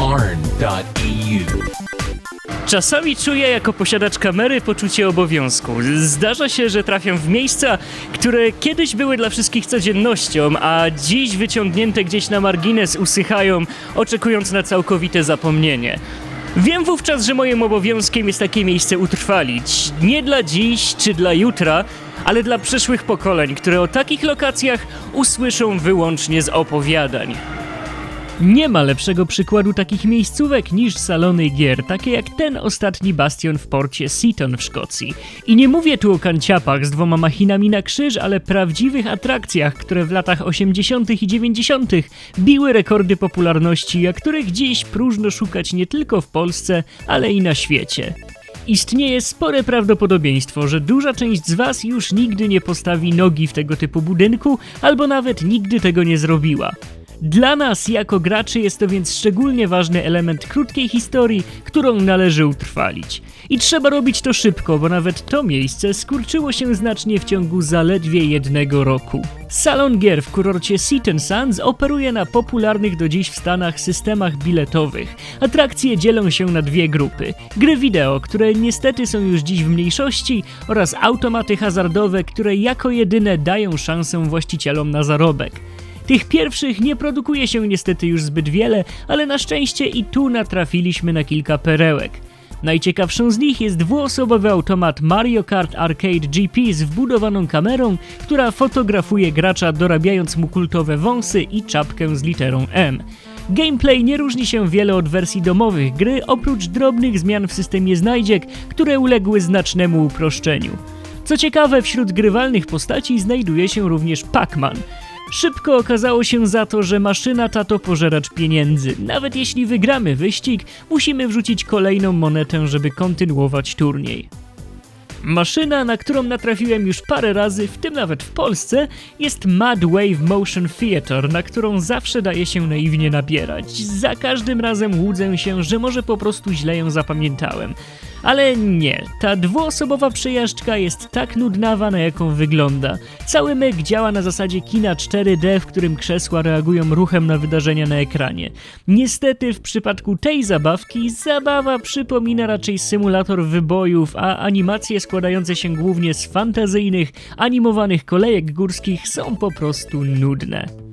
arn.eu. Czasami czuję jako posiadacz kamery poczucie obowiązku. Zdarza się, że trafiam w miejsca, które kiedyś były dla wszystkich codziennością, a dziś wyciągnięte gdzieś na margines usychają, oczekując na całkowite zapomnienie. Wiem wówczas, że moim obowiązkiem jest takie miejsce utrwalić. Nie dla dziś czy dla jutra, ale dla przyszłych pokoleń, które o takich lokacjach usłyszą wyłącznie z opowiadań. Nie ma lepszego przykładu takich miejscówek niż salony gier, takie jak ten ostatni bastion w porcie Seaton w Szkocji. I nie mówię tu o kanciapach z dwoma machinami na krzyż, ale prawdziwych atrakcjach, które w latach 80. i 90. biły rekordy popularności, a których dziś próżno szukać nie tylko w Polsce, ale i na świecie. Istnieje spore prawdopodobieństwo, że duża część z Was już nigdy nie postawi nogi w tego typu budynku, albo nawet nigdy tego nie zrobiła. Dla nas, jako graczy, jest to więc szczególnie ważny element krótkiej historii, którą należy utrwalić. I trzeba robić to szybko, bo nawet to miejsce skurczyło się znacznie w ciągu zaledwie jednego roku. Salon gier w kurorcie Seaton Sands operuje na popularnych do dziś w Stanach systemach biletowych. Atrakcje dzielą się na dwie grupy. Gry wideo, które niestety są już dziś w mniejszości oraz automaty hazardowe, które jako jedyne dają szansę właścicielom na zarobek. Tych pierwszych nie produkuje się niestety już zbyt wiele, ale na szczęście i tu natrafiliśmy na kilka perełek. Najciekawszą z nich jest dwuosobowy automat Mario Kart Arcade GP z wbudowaną kamerą, która fotografuje gracza dorabiając mu kultowe wąsy i czapkę z literą M. Gameplay nie różni się wiele od wersji domowych gry, oprócz drobnych zmian w systemie znajdziek, które uległy znacznemu uproszczeniu. Co ciekawe, wśród grywalnych postaci znajduje się również Pac-Man. Szybko okazało się za to, że maszyna ta to pożeracz pieniędzy. Nawet jeśli wygramy wyścig, musimy wrzucić kolejną monetę, żeby kontynuować turniej. Maszyna, na którą natrafiłem już parę razy, w tym nawet w Polsce, jest Mad Wave Motion Theater, na którą zawsze daje się naiwnie nabierać. Za każdym razem łudzę się, że może po prostu źle ją zapamiętałem. Ale nie, ta dwuosobowa przejażdżka jest tak nudnawa, na jaką wygląda. Cały myk działa na zasadzie kina 4D, w którym krzesła reagują ruchem na wydarzenia na ekranie. Niestety w przypadku tej zabawki, zabawa przypomina raczej symulator wybojów, a animacje składające się głównie z fantazyjnych, animowanych kolejek górskich są po prostu nudne.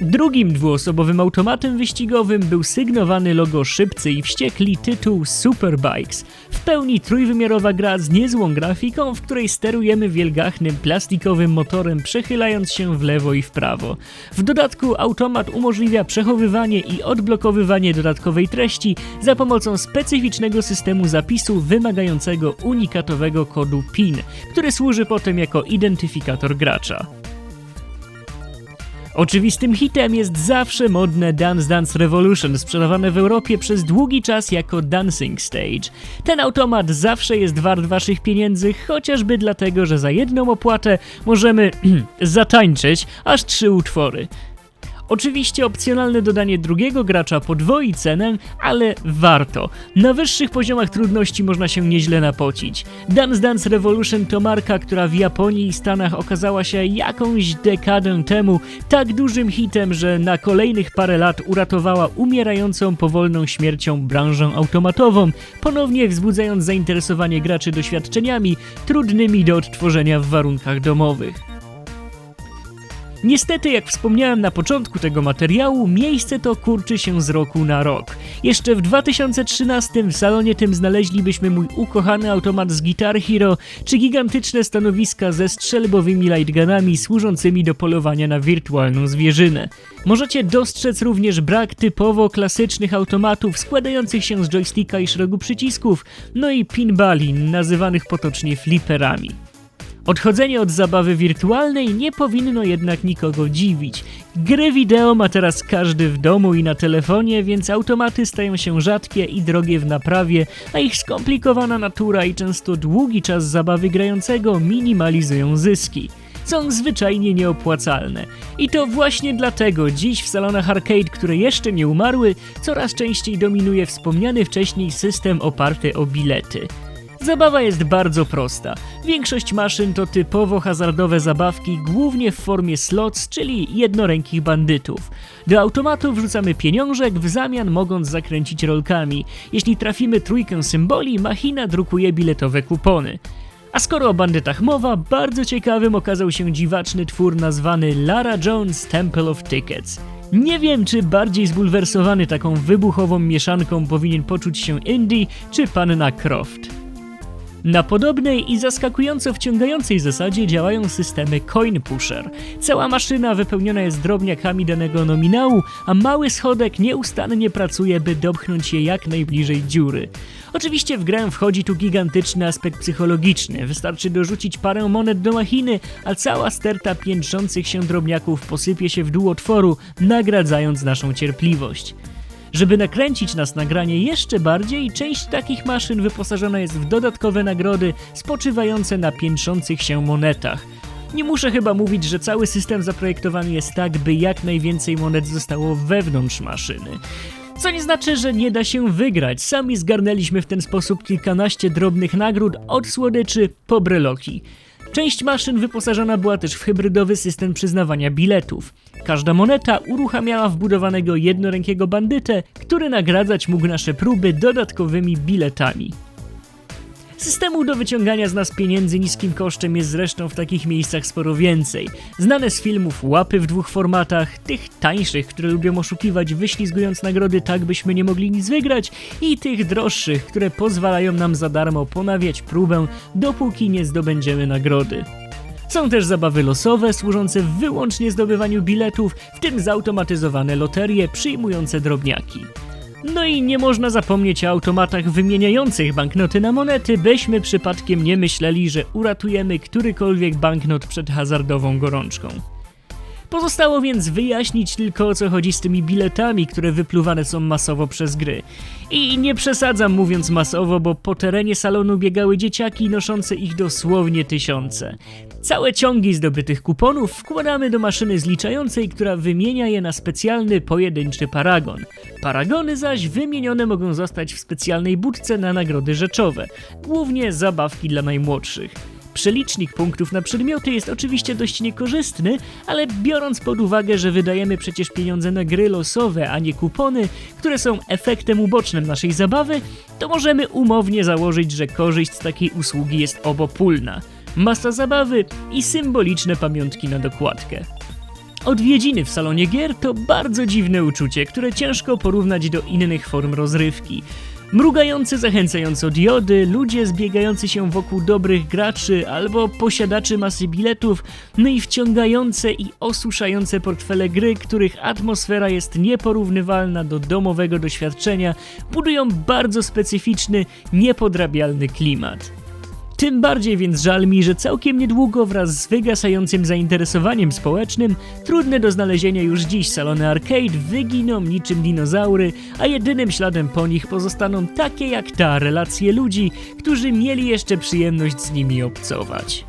Drugim dwuosobowym automatem wyścigowym był sygnowany logo Szybcy i Wściekli tytuł Superbikes. W pełni trójwymiarowa gra z niezłą grafiką, w której sterujemy wielgachnym plastikowym motorem przechylając się w lewo i w prawo. W dodatku automat umożliwia przechowywanie i odblokowywanie dodatkowej treści za pomocą specyficznego systemu zapisu wymagającego unikatowego kodu PIN, który służy potem jako identyfikator gracza. Oczywistym hitem jest zawsze modne Dance Dance Revolution, sprzedawane w Europie przez długi czas jako Dancing Stage. Ten automat zawsze jest wart waszych pieniędzy, chociażby dlatego, że za jedną opłatę możemy zatańczyć aż trzy utwory. Oczywiście opcjonalne dodanie drugiego gracza podwoi cenę, ale warto. Na wyższych poziomach trudności można się nieźle napocić. Dance Dance Revolution to marka, która w Japonii i Stanach okazała się jakąś dekadę temu tak dużym hitem, że na kolejnych parę lat uratowała umierającą powolną śmiercią branżę automatową, ponownie wzbudzając zainteresowanie graczy doświadczeniami trudnymi do odtworzenia w warunkach domowych. Niestety, jak wspomniałem na początku tego materiału, miejsce to kurczy się z roku na rok. Jeszcze w 2013 w salonie tym znaleźlibyśmy mój ukochany automat z Guitar Hero, czy gigantyczne stanowiska ze strzelbowymi lightgunami służącymi do polowania na wirtualną zwierzynę. Możecie dostrzec również brak typowo klasycznych automatów składających się z joysticka i szeregu przycisków, no i pinballi, nazywanych potocznie flipperami. Odchodzenie od zabawy wirtualnej nie powinno jednak nikogo dziwić. Gry wideo ma teraz każdy w domu i na telefonie, więc automaty stają się rzadkie i drogie w naprawie, a ich skomplikowana natura i często długi czas zabawy grającego minimalizują zyski są zwyczajnie nieopłacalne. I to właśnie dlatego dziś w salonach arcade, które jeszcze nie umarły, coraz częściej dominuje wspomniany wcześniej system oparty o bilety. Zabawa jest bardzo prosta. Większość maszyn to typowo hazardowe zabawki, głównie w formie slots, czyli jednorękich bandytów. Do automatu wrzucamy pieniążek, w zamian mogąc zakręcić rolkami. Jeśli trafimy trójkę symboli, machina drukuje biletowe kupony. A skoro o bandytach mowa, bardzo ciekawym okazał się dziwaczny twór nazwany Lara Jones Temple of Tickets. Nie wiem, czy bardziej zbulwersowany taką wybuchową mieszanką powinien poczuć się Indy czy panna Croft. Na podobnej i zaskakująco wciągającej zasadzie działają systemy Coin Pusher. Cała maszyna wypełniona jest drobniakami danego nominału, a mały schodek nieustannie pracuje, by dopchnąć je jak najbliżej dziury. Oczywiście w grę wchodzi tu gigantyczny aspekt psychologiczny. Wystarczy dorzucić parę monet do machiny, a cała sterta piętrzących się drobniaków posypie się w dół otworu, nagradzając naszą cierpliwość. Żeby nakręcić nas na granie jeszcze bardziej, część takich maszyn wyposażona jest w dodatkowe nagrody spoczywające na piętrzących się monetach. Nie muszę chyba mówić, że cały system zaprojektowany jest tak, by jak najwięcej monet zostało wewnątrz maszyny. Co nie znaczy, że nie da się wygrać. Sami zgarnęliśmy w ten sposób kilkanaście drobnych nagród od słodyczy po breloki. Część maszyn wyposażona była też w hybrydowy system przyznawania biletów. Każda moneta uruchamiała wbudowanego jednorękiego bandytę, który nagradzać mógł nasze próby dodatkowymi biletami. Systemu do wyciągania z nas pieniędzy niskim kosztem jest zresztą w takich miejscach sporo więcej. Znane z filmów łapy w dwóch formatach, tych tańszych, które lubią oszukiwać wyślizgując nagrody tak, byśmy nie mogli nic wygrać i tych droższych, które pozwalają nam za darmo ponawiać próbę, dopóki nie zdobędziemy nagrody. Są też zabawy losowe, służące wyłącznie zdobywaniu biletów, w tym zautomatyzowane loterie przyjmujące drobniaki. No i nie można zapomnieć o automatach wymieniających banknoty na monety, byśmy przypadkiem nie myśleli, że uratujemy którykolwiek banknot przed hazardową gorączką. Pozostało więc wyjaśnić tylko o co chodzi z tymi biletami, które wypluwane są masowo przez gry. I nie przesadzam mówiąc masowo, bo po terenie salonu biegały dzieciaki noszące ich dosłownie tysiące. Całe ciągi zdobytych kuponów wkładamy do maszyny zliczającej, która wymienia je na specjalny pojedynczy paragon. Paragony zaś wymienione mogą zostać w specjalnej budce na nagrody rzeczowe, głównie zabawki dla najmłodszych. Przelicznik punktów na przedmioty jest oczywiście dość niekorzystny, ale biorąc pod uwagę, że wydajemy przecież pieniądze na gry losowe, a nie kupony, które są efektem ubocznym naszej zabawy, to możemy umownie założyć, że korzyść z takiej usługi jest obopólna. Masa zabawy i symboliczne pamiątki na dokładkę. Odwiedziny w salonie gier to bardzo dziwne uczucie, które ciężko porównać do innych form rozrywki. Mrugające zachęcająco diody, ludzie zbiegający się wokół dobrych graczy albo posiadaczy masy biletów, no i wciągające i osuszające portfele gry, których atmosfera jest nieporównywalna do domowego doświadczenia, budują bardzo specyficzny, niepodrabialny klimat. Tym bardziej więc żal mi, że całkiem niedługo wraz z wygasającym zainteresowaniem społecznym trudne do znalezienia już dziś salony arcade wyginą niczym dinozaury, a jedynym śladem po nich pozostaną takie jak ta relacje ludzi, którzy mieli jeszcze przyjemność z nimi obcować.